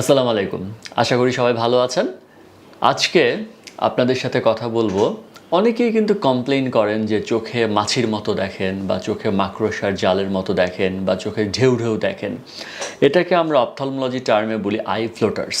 আসসালামু আলাইকুম। আশা করি সবাই ভালো আছেন। আজকে আপনাদের সাথে কথা বলব। অনেকেই কিন্তু কমপ্লেন করেন যে চোখে মাছির মতো দেখেন বা চোখে মাকড়সার জালের মতো দেখেন বা চোখে ঢেউ ঢেউ দেখেন। এটাকে আমরা অপথলমোলজি টার্মে বলি আই ফ্লোটার্স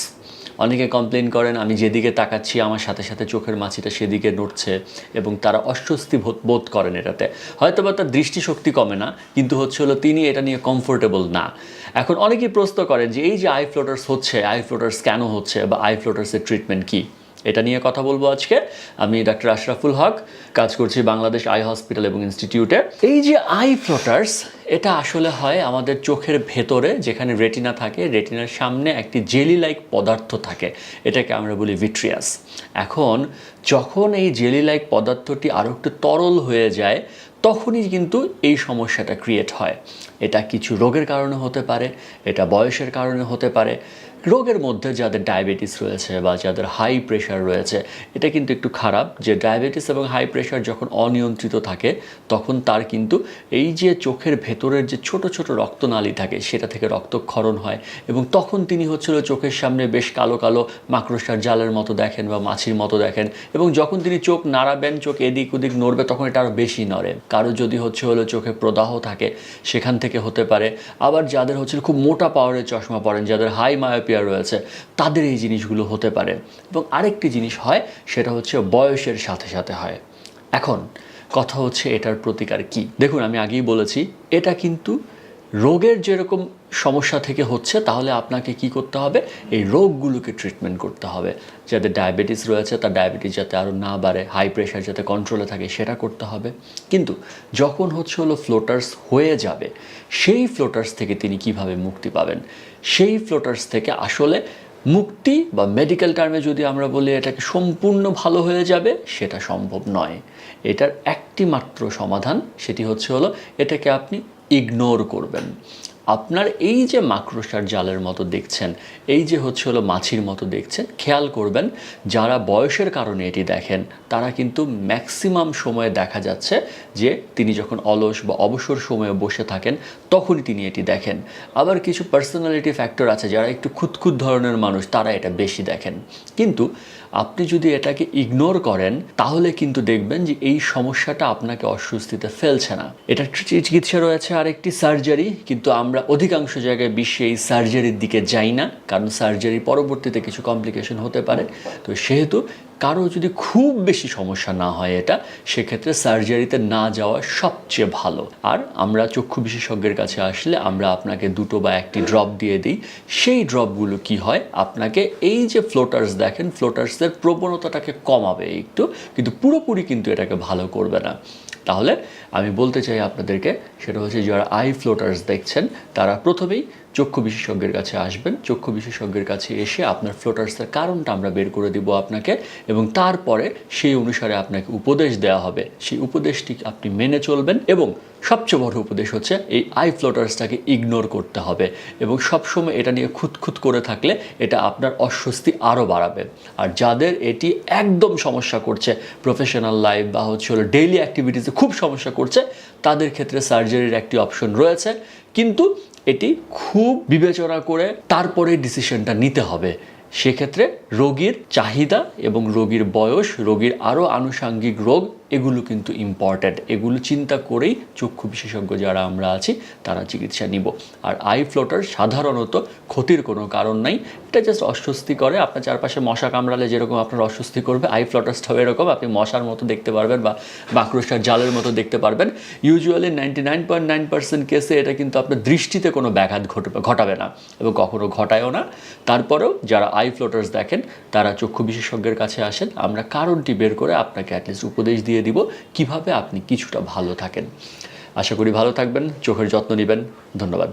অনেকে কমপ্লেন করেন, আমি যেদিকে তাকাচ্ছি, আমার সাথে সাথে চোখের মাছিটা সেদিকে নড়ছে। এবং তারা অস্বস্তি বোধ- করেন এটাতে। হয়তো বা তার দৃষ্টিশক্তি কমে না, কিন্তু হচ্ছে হলো তিনি এটা নিয়ে কমফোর্টেবল না। এখন অনেকেই প্রশ্ন করেন যে, এই যে আই ফ্লোটার্স হচ্ছে আই ফ্লোটার্স কেন হচ্ছে বা আই ফ্লোটার্সের ট্রিটমেন্ট কী? এটা নিয়ে কথা বলব আজকে। আমি ডাক্তার আশরাফুল হক, কাজ করছি বাংলাদেশ আই হসপিটাল এবং ইনস্টিটিউটে এই যে আই ফ্লোটার্স এটা আসলে হয় আমাদের চোখের ভেতরে, যেখানে রেটিনা থাকে, রেটিনার সামনে একটি জেলি লাইক পদার্থ থাকে, এটাকে আমরা বলি ভিট্রিয়াস। এখন, যখন এই জেলি লাইক পদার্থটি আরও একটু তরল হয়ে যায়, তখনই কিন্তু এই সমস্যাটা ক্রিয়েট হয়। এটা কিছু রোগের কারণে হতে পারে, এটা বয়সের কারণে হতে পারে। রোগের মধ্যে যাদের ডায়াবেটিস রয়েছে বা যাদের হাই প্রেশার রয়েছে, এটা কিন্তু একটু খারাপ। যে ডায়াবেটিস এবং হাই প্রেশার যখন অনিয়ন্ত্রিত থাকে, তখন তার কিন্তু এই যে চোখের ভেতরের যে ছোট ছোট রক্তনালী থাকে, সেটা থেকে রক্তক্ষরণ হয় এবং তখন তিনি হচ্ছিল চোখের সামনে বেশ কালো কালো মাকড়সার জালের মতো দেখেন বা মাছির মতো দেখেন এবং যখন তিনি চোখ নাড়াবেন, চোখ এদিক ওদিক নড়বে, তখন এটা আরও বেশি নড়ে। কারও যদি হচ্ছে হলো চোখে প্রদাহ থাকে, সেখান থেকে হতে পারে। আবার যাদের হচ্ছে খুব মোটা পাওয়ারের চশমা পড়েন যাদের হাই মায়োপিয়া রয়েছে, তাদের এই জিনিসগুলো হতে পারে। এবং আরেকটি জিনিস হয়, সেটা হচ্ছে বয়সের সাথে সাথে হয়। এখন কথা হচ্ছে এটার প্রতিকার কি? দেখুন, আমি আগেই বলেছি, এটা কিন্তু রোগের যেরকম সমস্যা থেকে হচ্ছে, তাহলে আপনাকে কি করতে হবে? এই রোগগুলোকে ট্রিটমেন্ট করতে হবে। যাদের ডায়াবেটিস রয়েছে, তার ডায়াবেটিস যাতে আরও না বাড়ে হাই প্রেশার যাতে কন্ট্রোলে থাকে, সেটা করতে হবে। কিন্তু যখন হচ্ছে হলো ফ্লোটার্স হয়ে যাবে, সেই ফ্লোটার্স থেকে তিনি কীভাবে মুক্তি পাবেন? সেই ফ্লোটার্স থেকে আসলে মুক্তি বা মেডিকেল টার্মে যদি আমরা বলি এটাকে সম্পূর্ণ ভালো হয়ে যাবে, সেটা সম্ভব নয়। এটার একটি মাত্র সমাধান সেটি হচ্ছে হলো, এটাকে আপনি ইগনোর করবেন। আপনার এই যে মাকড়সার জালের মতো দেখছেন, এই যে হচ্ছে হলো মাছির মতো দেখছেন, খেয়াল করবেন, যারা বয়সের কারণে এটি দেখেন, তারা কিন্তু ম্যাক্সিমাম সময়ে দেখা যাচ্ছে যে তিনি যখন অলস বা অবসর সময়ে বসে থাকেন, তখনই তিনি এটি দেখেন। আবার কিছু পার্সোনালিটি ফ্যাক্টর আছে, যারা একটু খুঁতখুত ধরনের মানুষ, তারা এটা বেশি দেখেন। কিন্তু আপনি যদি এটাকে ইগনোর করেন, তাহলে কিন্তু দেখবেন যে এই সমস্যাটা আপনাকে অস্বস্তিতে ফেলছে না। এটার চিকিৎসা রয়েছে আরেকটি সার্জারি কিন্তু আমরা অধিকাংশ জায়গায় বিশ্বে এই সার্জারির দিকে যাই না, কারণ সার্জারি পরবর্তীতে কিছু কমপ্লিকেশন হতে পারে। তো সেহেতু কারও যদি খুব বেশি সমস্যা না হয় এটা, সেক্ষেত্রে সার্জারিতে না যাওয়া সবচেয়ে ভালো। আর আমরা চক্ষু বিশেষজ্ঞের কাছে আসলে আমরা আপনাকে দুটো বা একটি ড্রপ দিয়ে দিই। সেই ড্রপগুলো কি হয়? আপনাকে এই যে ফ্লোটার্স দেখেন ফ্লোটার্সের প্রবণতাটাকে কমাবে একটু, কিন্তু পুরোপুরি কিন্তু এটাকে ভালো করবে না। তাহলে আমি বলতে চাই আপনাদেরকে, সেটা হচ্ছে যারা আই ফ্লোটার্স দেখছেন, তারা প্রথমেই চক্ষু বিশেষজ্ঞের কাছে আসবেন। চক্ষু বিশেষজ্ঞের কাছে এসে আপনার ফ্লোটার্সের কারণটা আমরা বের করে দিব আপনাকে এবং তারপরে সেই অনুসারে আপনাকে উপদেশ দেওয়া হবে। সেই উপদেশটি আপনি মেনে চলবেন এবং সবচেয়ে বড় উপদেশ হচ্ছে এই আই ফ্লোটার্সটাকে ইগনোর করতে হবে এবং সবসময় এটা নিয়ে খুঁতখুত করে থাকলে এটা আপনার অস্বস্তি আরও বাড়াবে। আর যাদের এটি একদম সমস্যা করছে প্রফেশনাল লাইফ বা হচ্ছে হলো ডেইলি অ্যাক্টিভিটিসে খুব সমস্যা করছে, তাদের ক্ষেত্রে সার্জারির একটি অপশন রয়েছে। কিন্তু এটি খুব বিবেচনা করে তারপরে ডিসিশনটা নিতে হবে। সেক্ষেত্রে রোগীর চাহিদা এবং রোগীর বয়স রোগীর আরও আনুষাঙ্গিক রোগ এগুলো কিন্তু ইম্পর্ট্যান্ট এগুলো চিন্তা করেই চক্ষু বিশেষজ্ঞ যারা আমরা আছি, তারা চিকিৎসা নিব। আর আই ফ্লোটার সাধারণত ক্ষতির কোনো কারণ নাই। এটা জাস্ট অস্বস্তি করে। আপনার চারপাশে মশা কামড়ালে যেরকম আপনার অস্বস্তি করবে আই ফ্লোটার্সটাও এরকম। আপনি মশার মতো দেখতে পারবেন বা মাকড়সার জালের মতো দেখতে পারবেন। Usually ninety nine point nine percent কেসে এটা কিন্তু আপনার দৃষ্টিতে কোনো ব্যাঘাত ঘটবে, ঘটাবে না এবং কখনো ঘটায়ও না। তারপরেও যারা আই ফ্লোটার্স দেখেন, তারা চক্ষু বিশেষজ্ঞের কাছে আসেন। আমরা কারণটি বের করে আপনাকে অ্যাটলিস্ট উপদেশ দিয়ে দিব কীভাবে আপনি কিছুটা ভালো থাকেন। আশা করি ভালো থাকবেন চোখের যত্ন নেবেন। ধন্যবাদ।